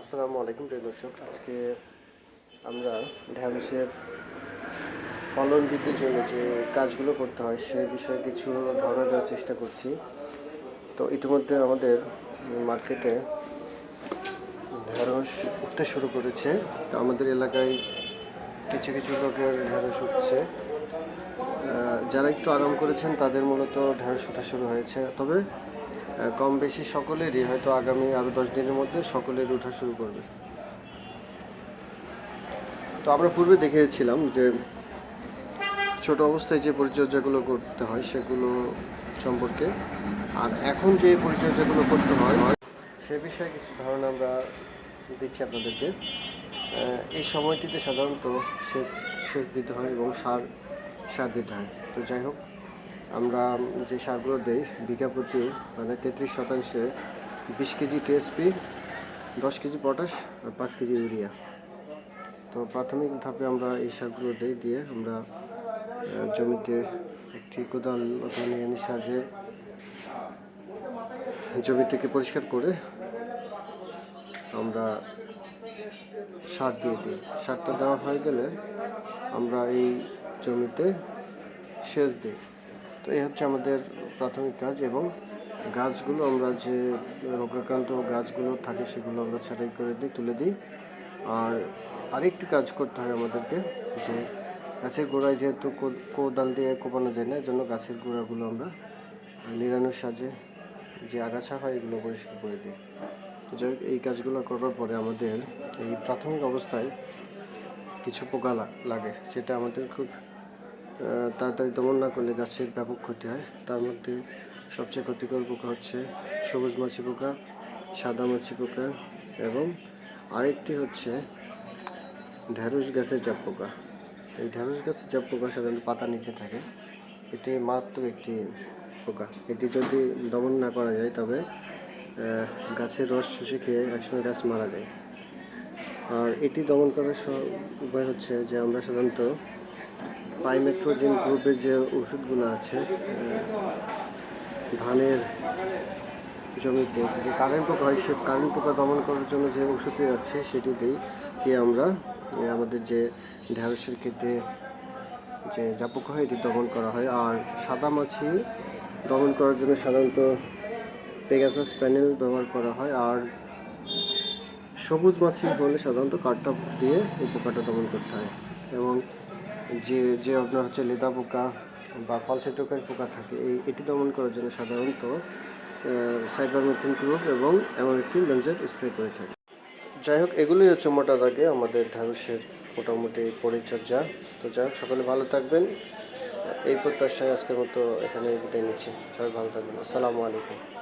আসসালামু আলাইকুম প্রিয় দর্শক। আজকে আমরা ঢ্যাঁড়সের ফলন বৃদ্ধির জন্য যে কাজগুলো করতে হয় সে বিষয়ে কিছু ধারণা দেওয়ার চেষ্টা করছি। তো ইতিমধ্যে আমাদের মার্কেটে ঢ্যাঁড়স উঠতে শুরু করেছে। তো আমাদের এলাকায় কিছু কিছু লোকের ঢ্যাঁড়স উঠছে। যারা একটু আরাম করেছেন তাদের মূলত ঢ্যাঁড়স ওঠা শুরু হয়েছে। তবে কম বেশি সকলেরই হয়তো আগামী আরও দশ দিনের মধ্যে সকলের ওঠা শুরু করবে। তো আমরা পূর্বে দেখেছিলাম যে ছোট অবস্থায় যে পরিচর্যাগুলো করতে হয় সেগুলো সম্পর্কে। আর এখন যে পরিচর্যাগুলো করতে হয়, সে বিষয়ে কিছু ধারণা আমরা দিচ্ছি আপনাদেরকে। এই সময়টিতে সাধারণত সেচ সেচ দিতে হয় এবং সার সার দিতে হয়। তো যাই হোক আমরা যে সারগুলো দিই, বিঘা প্রতি মানে তেত্রিশ শতাংশে বিশ কেজি টিএসপি দশ কেজি পটাশ আর পাঁচ কেজি ইউরিয়া। তো প্রাথমিক ধাপে আমরা এই সারগুলো দিই, দিয়ে আমরা জমিতে একটি কোদাল অথবা নিয়ে সাহায্যে জমিটিকে পরিষ্কার করে আমরা সার দিয়ে দিই। সারটা দেওয়া হয়ে গেলে আমরা এই জমিতে সেচ দিই। তো এই হচ্ছে আমাদের প্রাথমিক কাজ এবং গাছগুলো আমরা যে রোগাক্রান্ত গাছগুলো থাকে সেগুলো আমরা ছাঁটাই করে দিই, তুলে দিই। আর আরেকটি কাজ করতে হয় আমাদেরকে, যে গাছের গোড়ায় যেহেতু কোদাল দিয়ে কোপানো যায় না জন্য গাছের গোড়াগুলো আমরা নিরানোর সাজে যে আগাছা হয় এগুলো পরিষ্কার করে দিই। তো যাই এই কাজগুলো করার পরে আমাদের এই প্রাথমিক অবস্থায় কিছু পোকা লাগে, যেটা আমাদের খুব তাড়াতাড়ি দমন না করলে গাছের ব্যাপক ক্ষতি হয়। তার মধ্যে সবচেয়ে ক্ষতিকর পোকা হচ্ছে সবুজ মাছি পোকা, সাদা মাছি পোকা এবং আরেকটি হচ্ছে ঢ্যাঁড়স গাছের চাপ পোকা। এই ঢ্যাঁড়স গাছের চাপ পোকা সাধারণত পাতা নিচে থাকে। এটি মারাত্মক একটি পোকা। এটি যদি দমন না করা যায়, তবে গাছের রস শুষে খেয়ে একসময় গাছ মারা যায়। আর এটি দমন করার উপায় হচ্ছে যে আমরা সাধারণত পাইমেট্রোজেন গ্রুপের যে ওষুধগুলো আছে ধানের জমিতে, যে কারেন্ট পোকা হয়, সে কারেন্ট পোকা দমন করার জন্য যে ওষুধটি আছে, সেটি দিই। দিয়ে আমরা আমাদের যে ঢ্যাঁড়সের ক্ষেত্রে যে যা পোকা হয়, এটি দমন করা হয়। আর সাদা মাছি দমন করার জন্য সাধারণত পেগাসাস প্যানেল ব্যবহার করা হয়। আর সবুজ মাছি হলে সাধারণত কাঠটা দিয়ে এই পোকাটা দমন করতে হয়। এবং যে যে আপনার হচ্ছে লেদা পোকা বা ফলসে টোকার পোকা থাকে, এই, এটি দমন করার জন্য সাধারণত সাইবারমেথিন গ্রুপ এবং অ্যামোরেক্টিন বেঞ্জেট স্প্রে করে থাকে। যাই হোক, এগুলোই হচ্ছে মোটা দাগে আমাদের ঢ্যাঁড়সের মোটামুটি পরিচর্যা। তো যাই হোক, সকলে ভালো থাকবেন। এই প্রত্যাশায় আজকের মতো এখানে বিদায় নিচ্ছি। সবাই ভালো থাকবেন। আসসালামু আলাইকুম।